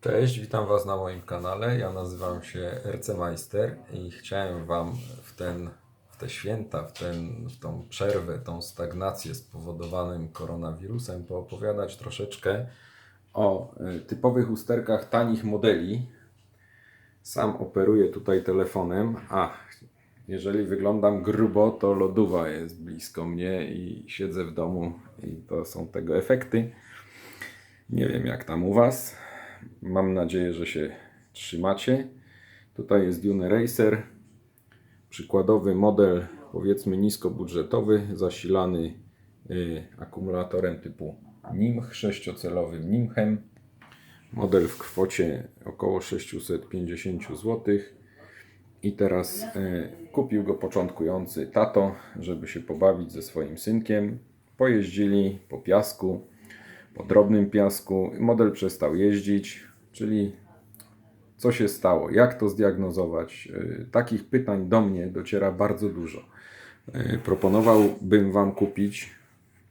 Cześć, witam Was na moim kanale. Ja nazywam się RC Meister i chciałem Wam w, ten, w te święta, w, ten, w tą przerwę, tą stagnację spowodowanym koronawirusem poopowiadać troszeczkę o y, typowych usterkach tanich modeli. Sam operuję tutaj telefonem, a jeżeli wyglądam grubo, to lodowa jest blisko mnie i siedzę w domu i to są tego efekty. Nie wiem jak tam u Was. Mam nadzieję, że się trzymacie. Tutaj jest Dune Racer. Przykładowy model, powiedzmy niskobudżetowy, zasilany y, akumulatorem typu NIMH, sześciocelowym NIMHem. Model w kwocie około 650 zł. I teraz y, kupił go początkujący tato, żeby się pobawić ze swoim synkiem. Pojeździli po piasku po drobnym piasku. Model przestał jeździć, czyli co się stało, jak to zdiagnozować. Yy, Takich pytań do mnie dociera bardzo dużo. Yy, Proponowałbym Wam kupić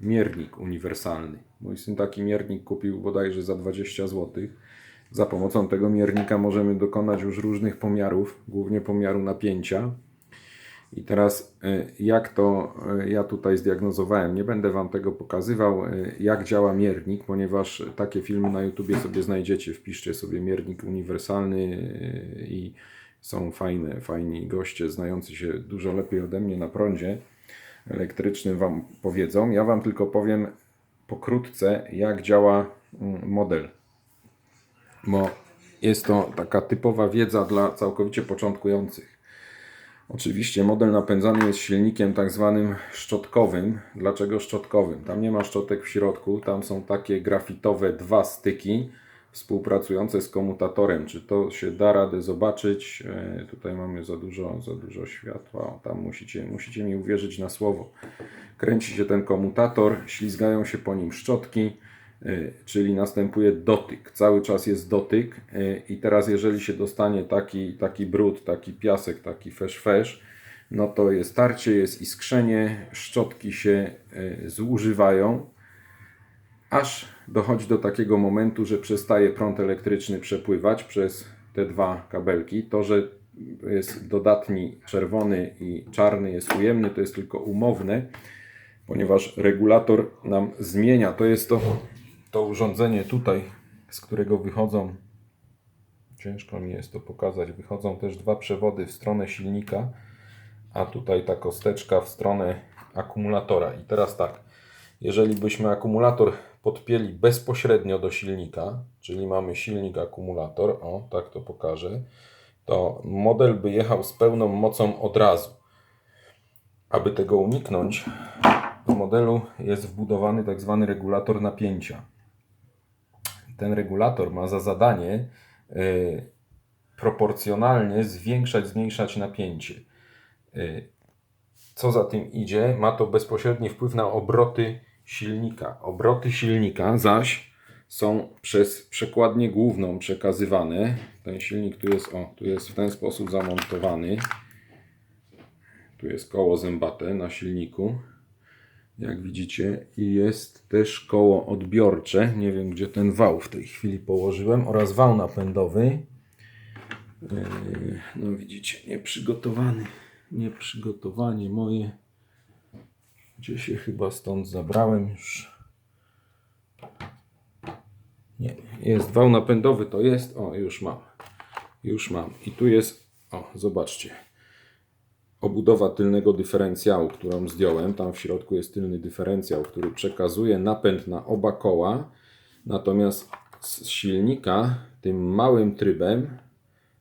miernik uniwersalny. Mój syn taki miernik kupił bodajże za 20 zł. Za pomocą tego miernika możemy dokonać już różnych pomiarów, głównie pomiaru napięcia. I teraz y, jak to y, ja tutaj zdiagnozowałem, nie będę Wam tego pokazywał, y, jak działa miernik, ponieważ takie filmy na YouTubie sobie znajdziecie. Wpiszcie sobie miernik uniwersalny i są fajne, fajni goście znający się dużo lepiej ode mnie na prądzie elektrycznym Wam powiedzą. Ja Wam tylko powiem pokrótce, jak działa mm, model bo jest to taka typowa wiedza dla całkowicie początkujących. Oczywiście model napędzany jest silnikiem tak zwanym szczotkowym. Dlaczego szczotkowym? Tam nie ma szczotek w środku, tam są takie grafitowe dwa styki współpracujące z komutatorem. Czy to się da radę zobaczyć? E, Tutaj mamy za dużo, za dużo światła. Tam musicie, musicie mi uwierzyć na słowo. Kręci się ten komutator, ślizgają się po nim szczotki. Y, czyli następuje dotyk. Cały czas jest dotyk y, i teraz jeżeli się dostanie taki, taki brud, taki piasek, taki fesz-fesz, no to jest tarcie, jest iskrzenie, szczotki się y, zużywają, aż dochodzi do takiego momentu, że przestaje prąd elektryczny przepływać przez te dwa kabelki. To, że jest dodatni czerwony i czarny jest ujemny, to jest tylko umowne, ponieważ regulator nam zmienia. To jest to, to urządzenie tutaj, z którego wychodzą, ciężko mi jest to pokazać, wychodzą też dwa przewody w stronę silnika, a tutaj ta kosteczka w stronę akumulatora. I teraz tak, jeżeli byśmy akumulator podpięli bezpośrednio do silnika, czyli mamy silnik, akumulator, o tak to pokażę, to model by jechał z pełną mocą od razu. Aby tego uniknąć, w modelu jest wbudowany tak zwany regulator napięcia. Ten regulator ma za zadanie y, proporcjonalnie zwiększać, zmniejszać napięcie. Y, co za tym idzie, ma to bezpośredni wpływ na obroty silnika. Obroty silnika zaś są przez przekładnię główną przekazywane. Ten silnik tu jest, o, tu jest w ten sposób zamontowany. Tu jest koło zębate na silniku jak widzicie i jest też koło odbiorcze. Nie wiem gdzie ten wał w tej chwili położyłem. Oraz wał napędowy. Yy, no widzicie nieprzygotowany. Nieprzygotowanie moje. Gdzie się chyba stąd zabrałem już? Nie, jest wał napędowy to jest, o już mam. Już mam. I tu jest, o zobaczcie obudowa tylnego dyferencjału, którą zdjąłem. Tam w środku jest tylny dyferencjał, który przekazuje napęd na oba koła. Natomiast z silnika tym małym trybem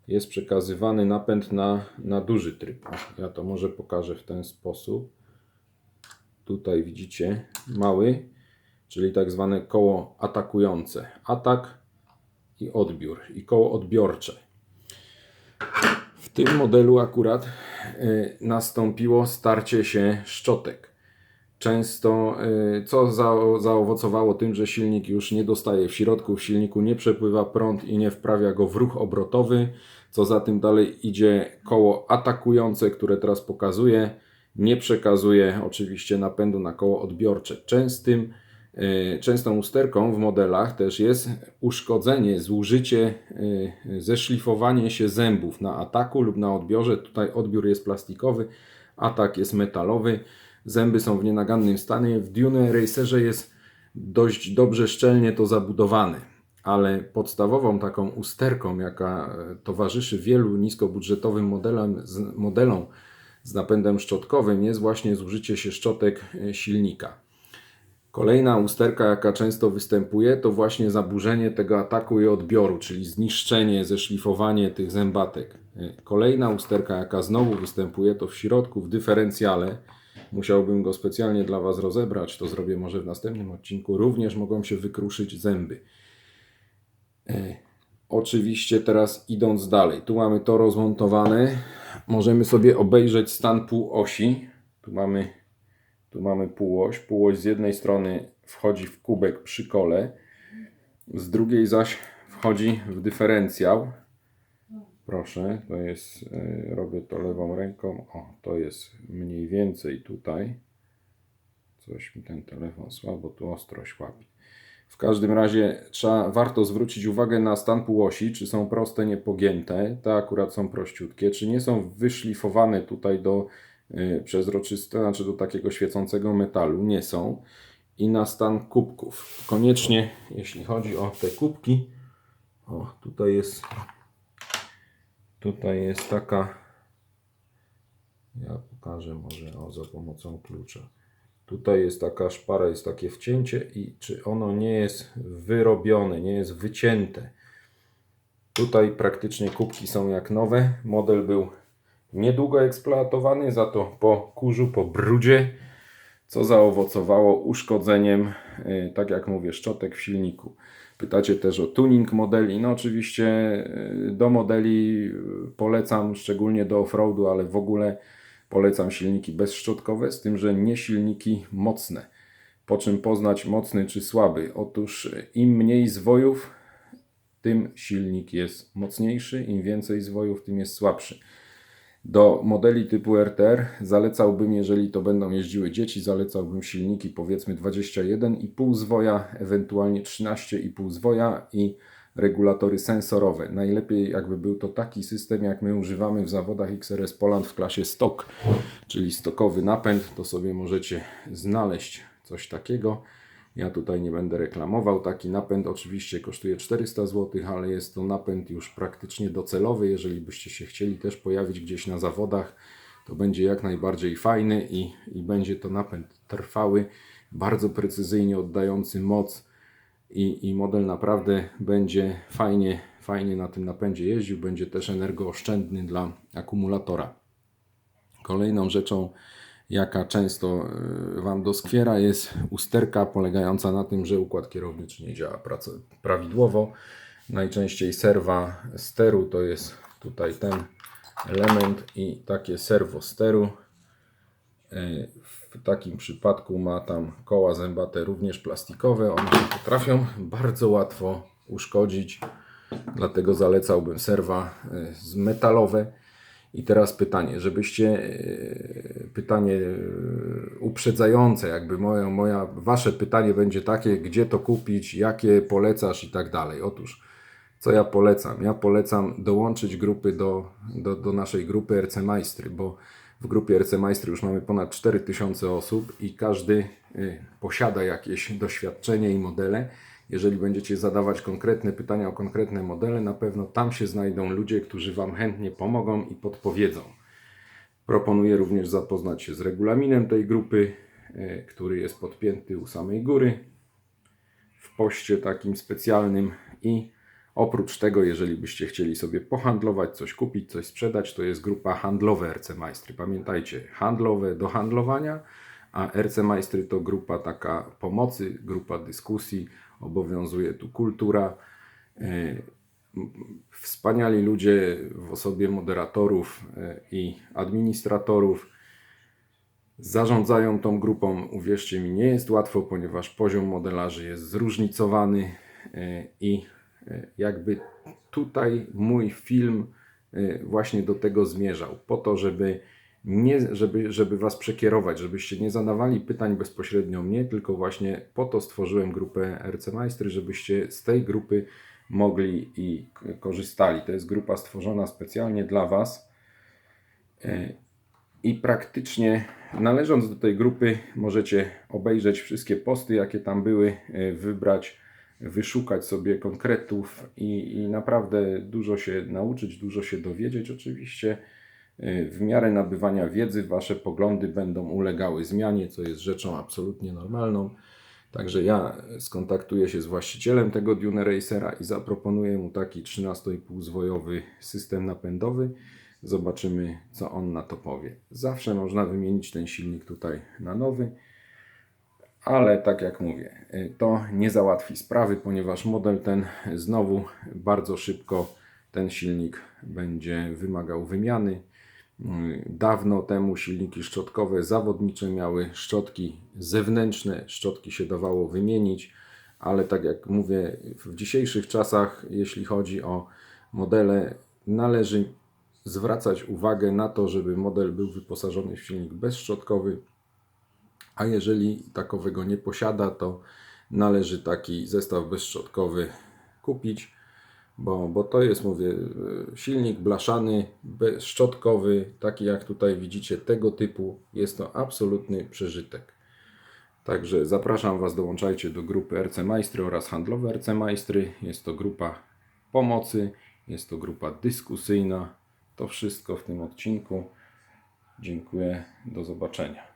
jest przekazywany napęd na, na duży tryb. Ja to może pokażę w ten sposób. Tutaj widzicie mały, czyli tak zwane koło atakujące. Atak i odbiór, i koło odbiorcze. Tym modelu akurat y, nastąpiło starcie się szczotek. Często, y, co za, zaowocowało tym, że silnik już nie dostaje w środku, w silniku nie przepływa prąd i nie wprawia go w ruch obrotowy. Co za tym dalej idzie koło atakujące, które teraz pokazuję, nie przekazuje oczywiście napędu na koło odbiorcze. Częstym Częstą usterką w modelach też jest uszkodzenie, zużycie, e, zeszlifowanie się zębów na ataku lub na odbiorze. Tutaj odbiór jest plastikowy, atak jest metalowy. Zęby są w nienagannym stanie. W Dune Racerze jest dość dobrze szczelnie to zabudowane, ale podstawową taką usterką, jaka e, towarzyszy wielu niskobudżetowym modelom, modelom z napędem szczotkowym, jest właśnie zużycie się szczotek e, silnika. Kolejna usterka, jaka często występuje, to właśnie zaburzenie tego ataku i odbioru, czyli zniszczenie, zeszlifowanie tych zębatek. Kolejna usterka, jaka znowu występuje, to w środku, w dyferencjale. Musiałbym go specjalnie dla Was rozebrać, to zrobię może w następnym odcinku. Również mogą się wykruszyć zęby. E, Oczywiście teraz idąc dalej, tu mamy to rozmontowane. Możemy sobie obejrzeć stan półosi. Tu mamy tu mamy półoś. Półoś z jednej strony wchodzi w kubek przy kole, z drugiej zaś wchodzi w dyferencjał. Proszę, to jest, y, robię to lewą ręką. O, to jest mniej więcej tutaj. Coś mi ten telefon słabo tu ostrość łapie. W każdym razie trzeba, warto zwrócić uwagę na stan półosi, czy są proste, niepogięte, te akurat są prościutkie, czy nie są wyszlifowane tutaj do przezroczyste, znaczy do takiego świecącego metalu, nie są. I na stan kubków. Koniecznie, jeśli chodzi o te kubki, o, tutaj jest tutaj jest taka ja pokażę może o, za pomocą klucza. Tutaj jest taka szpara, jest takie wcięcie i czy ono nie jest wyrobione, nie jest wycięte. Tutaj praktycznie kubki są jak nowe. Model był niedługo eksploatowany, za to po kurzu, po brudzie, co zaowocowało uszkodzeniem, y, tak jak mówię, szczotek w silniku. Pytacie też o tuning modeli. No oczywiście y, do modeli y, polecam, szczególnie do offroadu, ale w ogóle Polecam silniki bezszczotkowe, z tym, że nie silniki mocne. Po czym poznać mocny czy słaby? Otóż im mniej zwojów, tym silnik jest mocniejszy, im więcej zwojów, tym jest słabszy. Do modeli typu RTR zalecałbym, jeżeli to będą jeździły dzieci, zalecałbym silniki powiedzmy 21,5 zwoja, ewentualnie 13,5 zwoja i regulatory sensorowe. Najlepiej jakby był to taki system, jak my używamy w zawodach XRS Poland w klasie stok, czyli stokowy napęd, to sobie możecie znaleźć coś takiego. Ja tutaj nie będę reklamował. Taki napęd oczywiście kosztuje 400 zł, ale jest to napęd już praktycznie docelowy. Jeżeli byście się chcieli też pojawić gdzieś na zawodach, to będzie jak najbardziej fajny i, i będzie to napęd trwały, bardzo precyzyjnie oddający moc i, i model naprawdę będzie fajnie, fajnie na tym napędzie jeździł, będzie też energooszczędny dla akumulatora. Kolejną rzeczą, jaka często y, Wam doskwiera, jest usterka polegająca na tym, że układ kierowniczy nie działa prawidłowo. Najczęściej serwa steru to jest tutaj ten element i takie serwo steru. Y, w takim przypadku ma tam koła zębate również plastikowe. One potrafią bardzo łatwo uszkodzić, dlatego zalecałbym serwa y, metalowe. I teraz pytanie, żebyście y, pytanie y, uprzedzające, jakby moja, moja, wasze pytanie będzie takie, gdzie to kupić, jakie polecasz i tak dalej. Otóż, co ja polecam? Ja polecam dołączyć grupy do, do, do naszej grupy RC Majstry, bo w grupie RC Majstry już mamy ponad 4000 osób i każdy y, posiada jakieś doświadczenie i modele. Jeżeli będziecie zadawać konkretne pytania o konkretne modele, na pewno tam się znajdą ludzie, którzy Wam chętnie pomogą i podpowiedzą. Proponuję również zapoznać się z regulaminem tej grupy, y, który jest podpięty u samej góry w poście takim specjalnym i Oprócz tego, jeżeli byście chcieli sobie pohandlować, coś kupić, coś sprzedać, to jest grupa handlowe RC Majstry. Pamiętajcie, handlowe do handlowania, a RC Majstry to grupa taka pomocy, grupa dyskusji, obowiązuje tu kultura. E, wspaniali ludzie w osobie moderatorów e, i administratorów zarządzają tą grupą. Uwierzcie mi, nie jest łatwo, ponieważ poziom modelarzy jest zróżnicowany e, i jakby tutaj mój film właśnie do tego zmierzał, po to, żeby nie, żeby, żeby Was przekierować, żebyście nie zadawali pytań bezpośrednio mnie, tylko właśnie po to stworzyłem grupę RC Majstry, żebyście z tej grupy mogli i korzystali. To jest grupa stworzona specjalnie dla Was. E, I praktycznie należąc do tej grupy możecie obejrzeć wszystkie posty, jakie tam były, e, wybrać, wyszukać sobie konkretów i, i naprawdę dużo się nauczyć, dużo się dowiedzieć. Oczywiście w miarę nabywania wiedzy Wasze poglądy będą ulegały zmianie, co jest rzeczą absolutnie normalną. Także ja skontaktuję się z właścicielem tego Dune Racera i zaproponuję mu taki 13,5 zwojowy system napędowy. Zobaczymy, co on na to powie. Zawsze można wymienić ten silnik tutaj na nowy, ale tak jak mówię, y, to nie załatwi sprawy, ponieważ model ten znowu bardzo szybko ten silnik będzie wymagał wymiany. Y, Dawno temu silniki szczotkowe zawodnicze miały szczotki zewnętrzne, szczotki się dawało wymienić, ale tak jak mówię, w dzisiejszych czasach, jeśli chodzi o modele, należy zwracać uwagę na to, żeby model był wyposażony w silnik bezszczotkowy, a jeżeli takowego nie posiada, to należy taki zestaw bezszczotkowy kupić, bo, bo to jest, mówię, e, silnik blaszany, bezszczotkowy, taki jak tutaj widzicie, tego typu. Jest to absolutny przeżytek. Także zapraszam Was, dołączajcie do grupy RC Majstry oraz handlowe RC Majstry. Jest to grupa pomocy, jest to grupa dyskusyjna. To wszystko w tym odcinku. Dziękuję, do zobaczenia.